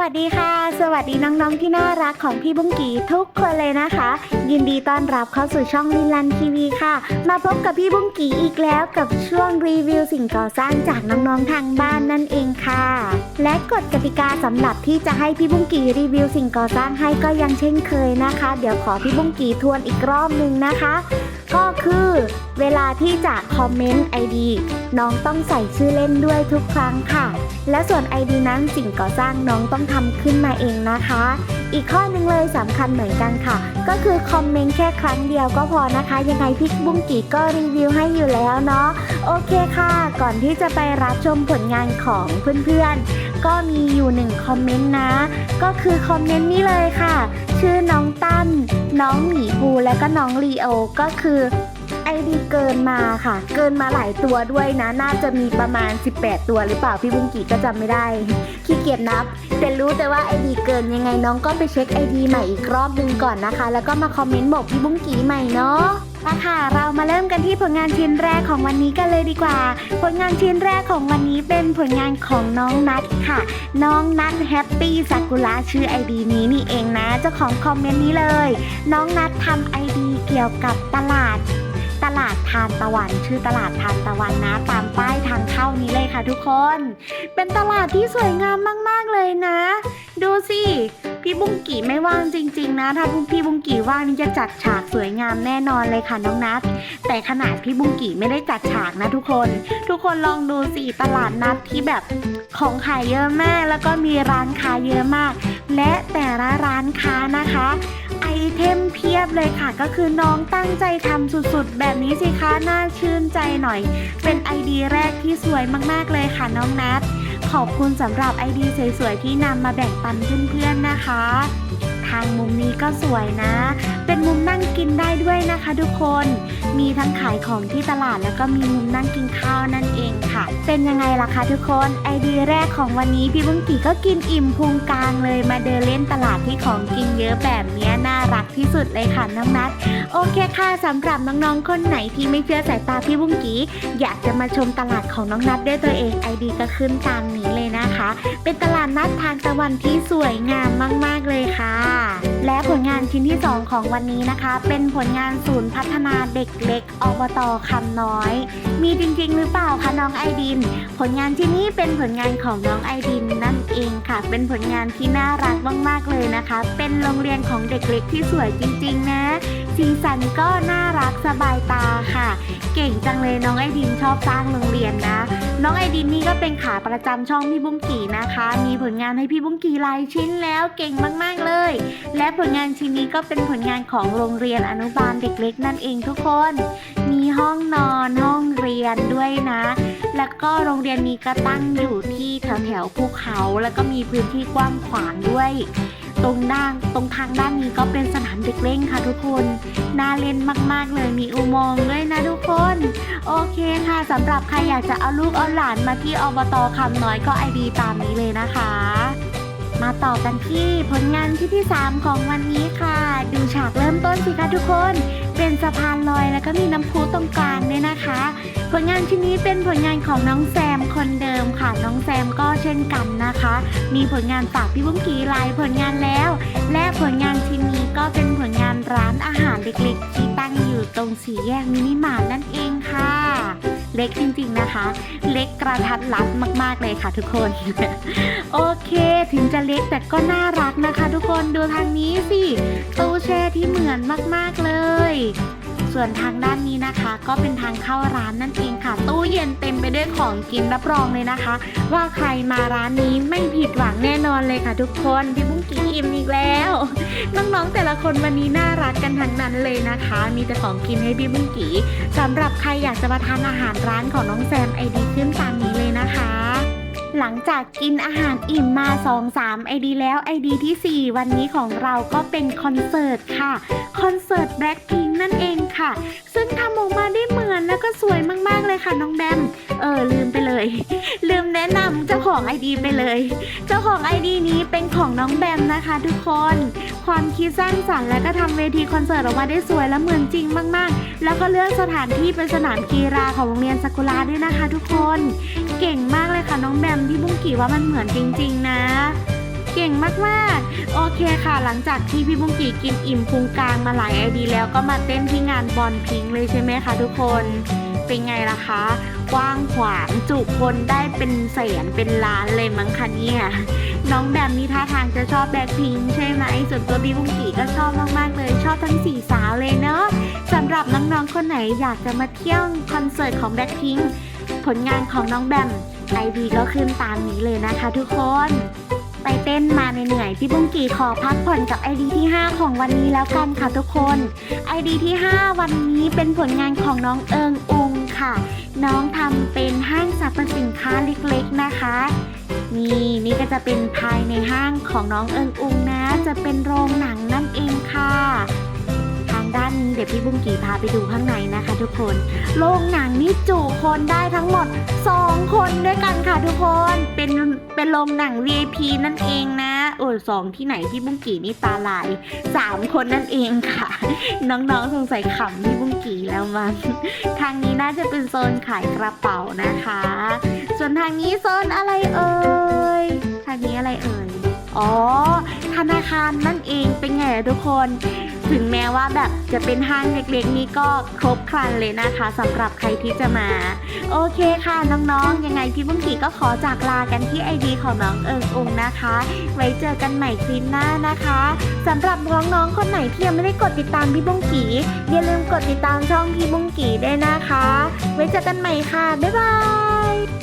สวัสดีน้องๆที่น่ารักของพี่บุ้งกีทุกคนเลยนะคะ ยินดีต้อนรับเข้าสู่ช่องลินลันทีวีค่ะ มาพบกับพี่บุ้งกีอีกแล้วกับช่วงรีวิวสิ่งก่อสร้างจากน้องๆทางบ้านนั่นเองค่ะ และกฎกติกาสำหรับที่จะให้พี่บุ้งกีรีวิวสิ่งก่อสร้างให้ก็ยังเช่นเคยนะคะ เดี๋ยวขอพี่บุ้งกีทวนอีกรอบหนึงนะคะ ก็คือเวลาที่จะคอมเมนต์ ID น้องต้องใส่ชื่อเล่นด้วยทุกครั้งค่ะ และส่วน ID นั้นสิ่งก่อสร้างน้องต้องทำขึ้นมาเองนะคะ อีกข้อหนึ่งเลยสำคัญเหมือนกันค่ะ ก็คือคอมเมนต์แค่ครั้งเดียวก็พอนะคะ ยังไงพี่บุ้งกี่ก็รีวิวให้อยู่แล้วเนาะโอเคค่ะ ก่อนที่จะไปรับชมผลงานของเพื่อนๆก็มีอยู่หนึ่งคอมเมนต์นะ ก็คือคอมเมนต์นี้เลยค่ะ ชื่อน้องตั้น น้องหมีภูและก็น้องลีโอ ก็คือ ไอดีเกินมาค่ะ เกินมาหลายตัวด้วยนะ น่าจะมีประมาณ 18 ตัวหรือเปล่าพี่บุ้งกีก็จำไม่ได้ขี้เกียจนับ แต่รู้แต่ว่าไอดีเกินยังไงน้องก็ไปเช็คไอดีใหม่อีกรอบหนึ่งก่อนนะคะ แล้วก็มาคอมเมนต์บอกพี่บุ้งกีใหม่เนาะมาค่ะ เรามาเริ่มกันที่ผลงานชิ้นแรกของวันนี้กันเลยดีกว่า ผลงานชิ้นแรกของวันนี้เป็นผลงานของน้องนัทค่ะ น้องนัทแฮปปี้ซากุระชื่อไอดีนี้นี่เองนะ เจ้าของคอมเมนต์นี้เลย น้องนัททำไอดีเกี่ยวกับตลาด ลาดทานตะวันชื่อตลาดทานตะวันนะตามป้ายทางเข้านี้เลยค่ะทุกคน เป็นตลาดที่สวยงามมากๆเลยนะ ดูสิพี่บุ้งกี่ไม่ว่างจริง ๆ นะ ถ้าพี่บุ้งกี่ว่างนี่จะจัดฉากสวยงามแน่นอนเลยค่ะน้องนัทแต่ขนาดพี่บุ้งกี่ไม่ได้จัดฉากนะทุกคน ทุกคนลองดูสิตลาดนัดที่แบบของขายเยอะมาก แล้วก็มีร้านค้าเยอะมาก และแต่ละร้านค้านะคะ ไอเทมเพียบเลยค่ะ ก็คือน้องตั้งใจทำสุดๆ แบบนี้สิคะน่าชื่นใจหน่อย เป็นไอเดียแรกที่สวยมากๆเลยค่ะน้องนัทขอบคุณสำหรับไอเดียสวยๆที่นำมาแบ่งปันเพื่อนๆนะคะ ทางมุมนี้ก็สวยนะ เป็นมุมนั่งกินได้ด้วยนะคะ ทุกคน มีทั้งขายของที่ตลาดแล้วก็มีมุมนั่งกินข้าวนั่นเองค่ะ เป็นยังไงล่ะคะทุกคน ไอเดียแรกของวันนี้พี่บุ้งกี่ก็กินอิ่มพุงกลางเลยมาเดินเล่นตลาดที่ของกินเยอะแบบเนี้ย น่ารักที่สุดเลยค่ะน้องนัทโอเคค่ะสำหรับน้องๆคนไหนที่ไม่เชื่อสายตาพี่บุ้งกี้อยากจะมาชมตลาดของน้องนัทด้วยตัวเองไอดีก็ขึ้นตามนี้เลยนะคะ เป็นตลาดนัดทางตะวันที่สวยงามมาก ๆเลยค่ะ และผลงานชิ้นที่ 2 ของวันนี้นะคะ เป็นผลงานศูนย์พัฒนาเด็กเล็กอบตคำน้อย มีจริงๆหรือเปล่าคะน้องไอดิน ผลงานที่นี้เป็นผลงานของน้องไอดินนั่นเองค่ะ เป็นผลงานที่น่ารักมากๆเลยนะคะ เป็นโรงเรียนของเด็กเล็กที่สวยจริงๆนะ สีสันก็น่ารักสบายตาค่ะ เก่งจังเลยน้องไอดินชอบสร้างโรงเรียนนะ น้องไอดินนี่ก็เป็นขาประจำช่องพี่บุ้งกี่นะคะ มีผลงานให้พี่บุ้งกี่หลายชิ้นแล้วเก่งมากๆเลย และผลงานชิ้นนี้ก็เป็นผลงานของโรงเรียนอนุบาลเด็กเล็กนั่นเองทุกคน มีห้องนอนห้องเรียนด้วยนะ แล้วก็โรงเรียนนี้ก็ตั้งอยู่ที่แถวแถวๆภูเขา แล้วก็มีพื้นที่กว้างขวางด้วย ตรงด้านตรงทางด้านนี้ก็เป็นสนามเด็กเล่นค่ะทุกคน น่าเล่นมาก ๆ เลยมีอุโมงค์ด้วยนะทุกคน โอเคค่ะสำหรับใครอยากจะเอาลูกเอาหลานมาที่อบตคำน้อยก็ไอดีตามนี้เลยนะคะ ต่อกันที่ผลงานที่ที่ 3 ของวันนี้ค่ะ ดูฉากเริ่มต้นสิคะทุกคน เป็นสะพานลอยแล้วก็มีน้ำพุตรงกลางด้วยนะคะ ผลงานชิ้นนี้เป็นผลงานของน้องแซมคนเดิมค่ะ น้องแซมก็เช่นกันนะคะ มีผลงานฝากพี่บุ้งกีหลายผลงานแล้ว และผลงานชิ้นนี้ก็เป็นผลงานร้านอาหารเล็กๆ ที่ตั้งอยู่ตรงสี่แยกมินิมาร์ทนั่นเองค่ะ เล็กจริงๆนะคะ เล็กกระทัดรัดมากๆเลยค่ะทุกคน โอเคถึงจะเล็กแต่ก็น่ารักนะคะ ทุกคนดูทางนี้สิตู้แช่ที่เหมือนมากๆเลย ส่วนทางด้านนี้นะคะ ก็เป็นทางเข้าร้านนั่นเองค่ะ ตู้เย็นเต็มไปด้วยของกินรับรองเลยนะคะ ว่าใครมาร้านนี้ไม่ผิดหวังแน่นอนเลยค่ะ ทุกคนพี่บุ้งกี้อิ่มอีกแล้วน้องๆแต่ละคนวันนี้น่ารักกันทั้งนั้นเลยนะคะ มีแต่ของกินให้พี่บุ้งกี้สำหรับใครอยากจะมาทานอาหารร้านของน้องแซมไอดีขึ้นตามนี้เลยนะคะ หลังจากกินอาหารอิ่มมา 2-3 ไอดีแล้วไอดีทีสี่ 4 วันนี้ของเราก็เป็นคอนเสิร์ตค่ะคอนเสิร์ตแบล็คพิงนั่นเองค่ะ ซึ่งทำออกมาได้เหมือนแล้วก็สวยมากๆเลยค่ะน้องแบม เออลืมไปเลย ลืมแนะนำเจ้าของไอดีไปเลย เจ้าของไอดีนี้เป็นของน้องแบมนะคะ ทุกคน ความคิดสร้างสรรค์และก็ทำเวทีคอนเสิร์ตออกมาได้สวยและเหมือนจริงมาก ๆ แล้วก็เลือกสถานที่เป็นสนามกีฬาของโรงเรียนซากุระด้วยนะคะ ทุกคน เก่งมากเลยค่ะน้องแบมที่บุ้งกี่ว่ามันเหมือนจริง ๆ นะ เก่งมากๆ โอเคค่ะ หลังจากที่พี่บุ้งกี่กินอิ่มพุงกลางมาหลายไอดีแล้วก็มาเต้นที่งานบอลพิงค์เลยใช่ไหมคะทุกคนเป็นไงล่ะคะกว้างขวางจุคนได้เป็นแสนเป็นล้านเลยมั้งคะเนี่ยน้องแบมนี่ท่าทางจะชอบแบล็คพิงค์ใช่ไหมส่วนตัวพี่บุ้งกี่ก็ชอบมากๆเลยชอบทั้งสี่สาวเลยเนาะสำหรับน้องๆคนไหนอยากจะมาเที่ยวคอนเสิร์ตของแบล็คพิงค์ผลงานของน้องแบม ไอดีก็ขึ้นตามนี้เลยนะคะทุกคน ไปเต้นมาเหนื่อยๆพี่บุ้งกี่ขอพักผ่อนกับไอดีที่ 5 ของวันนี้แล้วกันค่ะทุกคนไอดีที่ 5 วันนี้เป็นผลงานของน้องเอิงอุงค่ะ น้องทำเป็นห้างสรรพสินค้าเล็กๆนะคะนี่นี่ก็จะเป็นภายในห้างของน้องเอิงอุงนะ จะเป็นโรงหนังนั่นเองค่ะ ด้านนี้เดี๋ยวพี่บุ้งกีพาไปดูข้างในนะคะ ทุกคน โรงหนังนี่จุคนได้ทั้งหมด 2 คนด้วยกันค่ะทุกคน เป็นเป็นโรงหนัง VIP นั่นเองนะโอ้ยสองที่ไหนพี่บุ้งกีนี่ตาลาย 3 คนนั่นเองค่ะ น้องๆสงสัยขำพี่บุ้งกีแล้วมันทางนี้น่าจะเป็นโซนขายกระเป๋านะคะ ส่วนทางนี้โซนอะไรเอ่ยทางนี้อะไรเอ่ยอ๋อ ธนาคารนั่นเองเป็นไงอะทุกคน ถึงแม้ว่าแบบจะเป็นห้างเล็กๆ นี้ก็ครบครันเลยนะคะสำหรับใครที่จะมา โอเคค่ะน้องๆ ยังไงพี่บุ้งกีก็ขอจากลากันที่ไอดีของน้องเอิงองนะคะ ไว้เจอกันใหม่คลิปหน้านะคะสำหรับน้องๆคนไหนที่ยังไม่ได้กดติดตามพี่บุ้งกีอย่าลืมกดติดตามช่องพี่บุ้งกีด้วยนะคะ ไว้เจอกันใหม่ค่ะบ๊ายบาย